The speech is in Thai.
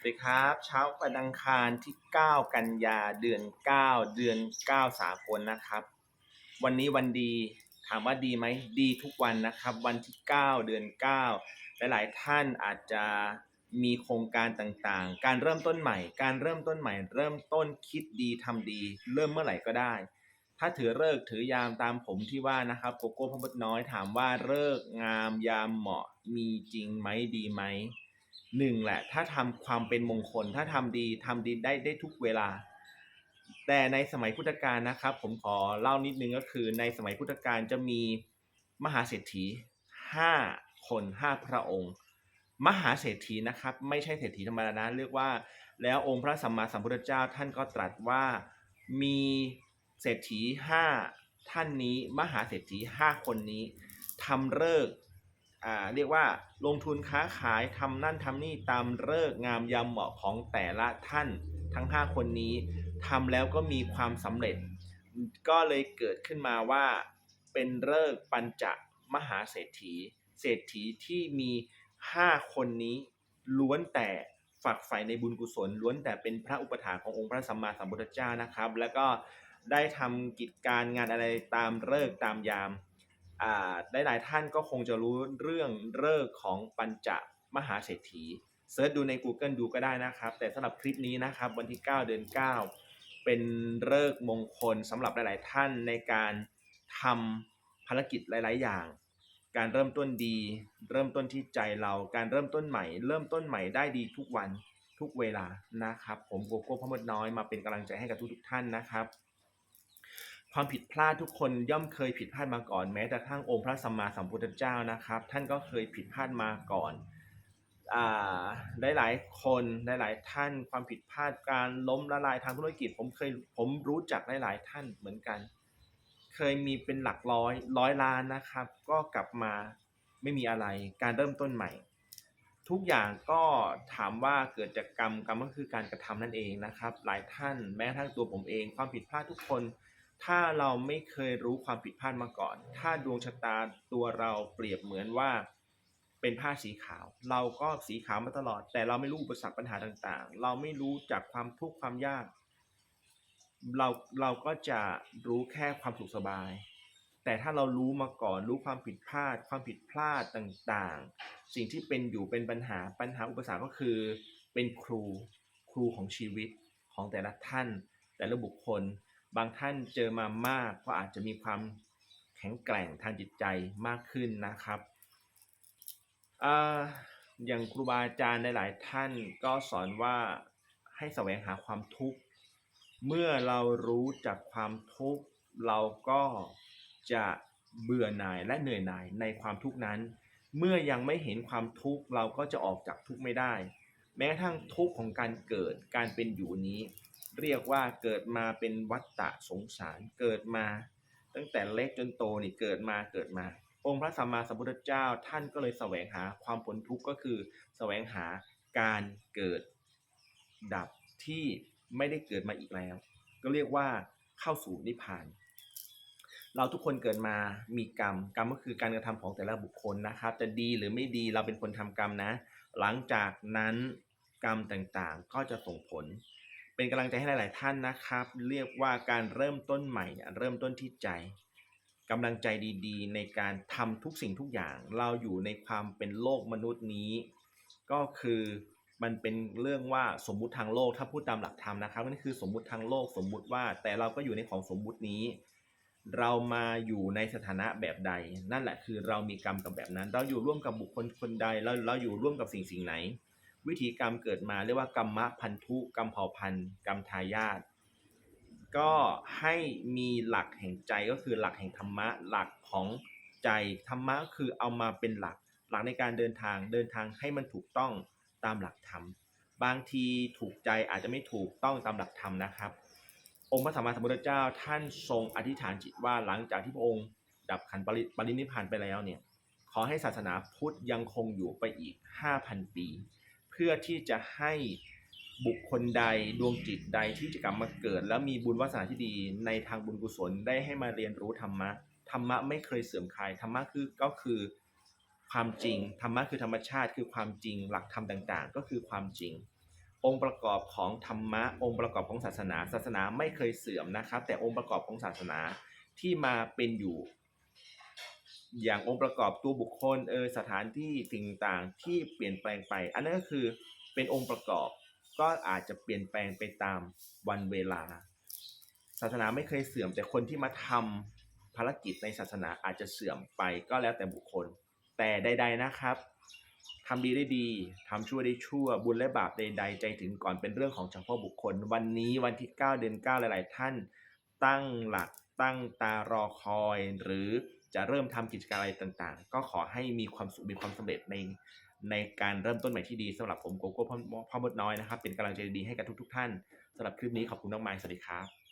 สวัสดีครับเช้าวันอังคารที่ 9 กันยาเดือน 9 เดือน 9 สากลนะครับ วันนี้วันดีถามว่าดีไหมดีทุกวันนะครับ วันที่ 9 เดือน 9 หลายๆท่านอาจจะมีโครงการต่างๆ การเริ่มต้นใหม่ การเริ่มต้นใหม่ เริ่มต้นคิดดีทำดี เริ่มเมื่อไหร่ก็ได้ ถ้าถือเลิกถือยามตามผมที่ว่านะครับโกโก้พมดน้อยถามว่าเลิกงามยามเหมาะมีจริงไหมดีไหม หนึ่งแหละ ถ้าทำความเป็นมงคล ถ้าทำดีทำดีได้ได้ทุกเวลา แต่ในสมัยพุทธกาลนะครับ ผมขอเล่านิดนึงก็คือ ในสมัยพุทธกาลจะมีมหาเศรษฐีห้าคนห้าพระองค์ มหาเศรษฐีนะครับ ไม่ใช่เศรษฐีธรรมดานะเรียกว่า แล้วองค์พระสัมมาสัมพุทธเจ้าท่านก็ตรัสว่ามีเศรษฐีห้าท่านนี้ มหาเศรษฐีห้าคนนี้ทำเลิก อ่าเรียกว่าลงทุนค้าขายทำนั่นทำนี่ตามเลิกงามยามเหมาะของแต่ละท่านทั้ง 5 คนนี้ทำแล้วก็มีความสำเร็จ ก็เลยเกิดขึ้นมาว่าเป็นเลิกปัญจมหาเศรษฐี เศรษฐีที่มี 5 คนนี้ล้วนแต่ฝักใฝ่ในบุญกุศลล้วนแต่เป็นพระอุปถาขององค์พระสัมมาสัมพุทธเจ้านะครับ แล้วก็ได้ทำกิจการงานอะไรตามเลิกตามยาม หลายท่านก็คงจะรู้เรื่องเลิกของปัญจมหาเศรษฐีเซิร์ชดูใน Google ดูก็ได้นะครับ แต่สำหรับคลิปนี้นะครับวันที่ 9 เดือน 9 เป็นเลิกมงคลสำหรับหลาย ๆ ท่านในการทำภารกิจหลาย ๆ อย่าง การเริ่มต้นดี เริ่มต้นที่ใจเราการเริ่มต้นใหม่ เริ่มต้นใหม่ได้ดีทุกวันทุกเวลานะครับ ผมโกโก้พมดน้อยมาเป็นกำลังใจให้กับทุก ๆ ท่านนะครับ ความผิดพลาดทุกคนย่อมเคยผิดพลาดมาก่อนแม้แต่ทั้งองค์พระสัมมาสัมพุทธเจ้านะครับ ท่านก็เคยผิดพลาดมาก่อนอ่าได้หลายๆคนได้หลายท่านความผิดพลาดการล้มละลายทางธุรกิจ ผมเคยผมรู้จักหลายๆท่านเหมือนกัน เคยมีเป็นหลักร้อยร้อยล้านนะครับ ก็กลับมาไม่มีอะไรการเริ่มต้นใหม่ ทุกอย่างก็ถามว่าเกิดจากกรรมกรรมก็คือการกระทำนั่นเองนะครับ หลายท่านแม้ทั่งตัวผมเอง ความผิดพลาดทุกคน ถ้าเราไม่เคยรู้ความผิดพลาดมาก่อน ถ้าดวงชะตาตัวเราเปรียบเหมือนว่าเป็นผ้าสีขาว เราก็สีขาวมาตลอด แต่เราไม่รู้อุปสรรคปัญหาต่างๆ เราไม่รู้จากความทุกข์ความยาก เราเราก็จะรู้แค่ความสุขสบาย แต่ถ้าเรารู้มาก่อนรู้ความผิดพลาด ความผิดพลาดต่างๆ สิ่งที่เป็นอยู่เป็นปัญหาปัญหาอุปสรรคก็คือ เป็นครูครูของชีวิตของแต่ละท่าน แต่ละบุคคล บางท่านเจอมามากก็อาจจะมีความแข็งแกร่งทางจิตใจมากขึ้นนะครับอย่างครูบาอาจารย์หลายๆท่านก็สอนว่าให้แสวงหาความทุกข์ เมื่อเรารู้จักความทุกข์ เราก็จะเบื่อหน่ายและเหนื่อยหน่ายในความทุกข์นั้น เมื่อยังไม่เห็นความทุกข์เราก็จะออกจากทุกข์ไม่ได้ แม้กระทั่งทุกข์ของการเกิดการเป็นอยู่นี้ เรียกว่าเกิดมาเป็นวัฏฏะสงสารเกิดมา ตั้งแต่เล็กจนโตนี่เกิดมาเกิดมา องค์พระสัมมาสัมพุทธเจ้าท่านก็เลยแสวงหาความพ้นทุกข์ก็คือ แสวงหาการเกิดดับที่ไม่ได้เกิดมาอีกแล้ว ก็เรียกว่าเข้าสู่นิพพาน เราทุกคนเกิดมามีกรรม กรรมก็คือการกระทำของแต่ละบุคคลนะครับ จะดีหรือไม่ดีเราเป็นคนทำกรรมนะ หลังจากนั้น กรรมต่างๆ ก็จะส่งผล เป็นกำลังใจให้หลาย ๆ ท่านนะครับ เรียกว่าการเริ่มต้นใหม่เนี่ยเริ่มต้นที่ใจกำลังใจดีๆ ในการทำทุกสิ่งทุกอย่าง เราอยู่ในความเป็นโลกมนุษย์นี้ ก็คือมันเป็นเรื่องว่าสมมุติทางโลกถ้าพูดตามหลักธรรมนะครับนั่นคือสมมุติทางโลกสมมุติว่า แต่เราก็อยู่ในของสมมุตินี้ เรามาอยู่ในสถานะแบบใด นั่นแหละคือเรามีกรรมกับแบบนั้น เราอยู่ร่วมกับบุคคลคนใดเราเราอยู่ร่วมกับสิ่งสิ่งไหน วิธีกรรมเกิดมาเรียกว่ากรรมะพันธุกรรมเผ่าพันธุ์กรรมทายาทก็ให้มีหลักแห่งใจก็คือหลักแห่งธรรมะ หลักของใจธรรมะคือเอามาเป็นหลัก หลักในการเดินทางเดินทางให้มันถูกต้องตามหลักธรรมบางทีถูกใจอาจจะไม่ถูกต้องตามหลักธรรมนะครับ องค์พระสัมมาสัมพุทธเจ้าท่านทรงอธิษฐานจิตว่าหลังจากที่พระองค์ ดับขันปริปรนิพพานไปแล้วเนี่ยขอให้ศาสนาพุทธยังคงอยู่ไปอีก 5,000 ปี พื่อที่จะให้บุคคลใดดวงจิตใดที่จะกลับมาเกิด แล้วมีบุญวาสนาที่ดีในทางบุญกุศลได้ให้มาเรียนรู้ธรรมะธรรมะไม่เคยเสื่อมคลายธรรมะคือก็คือความจริงธรรมะคือธรรมชาติคือความจริงหลักธรรมต่างๆ ก็คือความจริง องค์ประกอบของธรรมะองค์ประกอบของศาสนา ศาสนาไม่เคยเสื่อมนะครับ แต่องค์ประกอบของศาสนาที่มาเป็นอยู่ อย่างองค์ประกอบตัวบุคคลเออสถานที่สิ่งต่างที่เปลี่ยนแปลงไป อันนั้นก็คือเป็นองค์ประกอบ ก็อาจจะเปลี่ยนแปลงไปตามวันเวลา ศาสนาไม่เคยเสื่อมแต่คนที่มาทำภารกิจในศาสนาอาจจะเสื่อมไปก็แล้วแต่บุคคล แต่ใด ๆนะครับทำดีได้ดีทำชั่วได้ชั่ว บุญและบาปใด ๆ ใจถึงก่อนเป็นเรื่องของเฉพาะบุคคล วันนี้วันที่ 9 เดือน 9 หลาย ๆ ท่าน ตั้งหลักตั้งตารอคอยหรือ จะเริ่มทำกิจการอะไรต่างๆ ก็ขอให้มีความสุขมีความสำเร็จในในการเริ่มต้นใหม่ที่ดีสำหรับผมโกโก้พ่อพ่อมดน้อยนะครับ เป็นกำลังใจดีให้กับทุก ๆ ท่านสำหรับคลิปนี้ขอบคุณมากมายสวัสดีครับ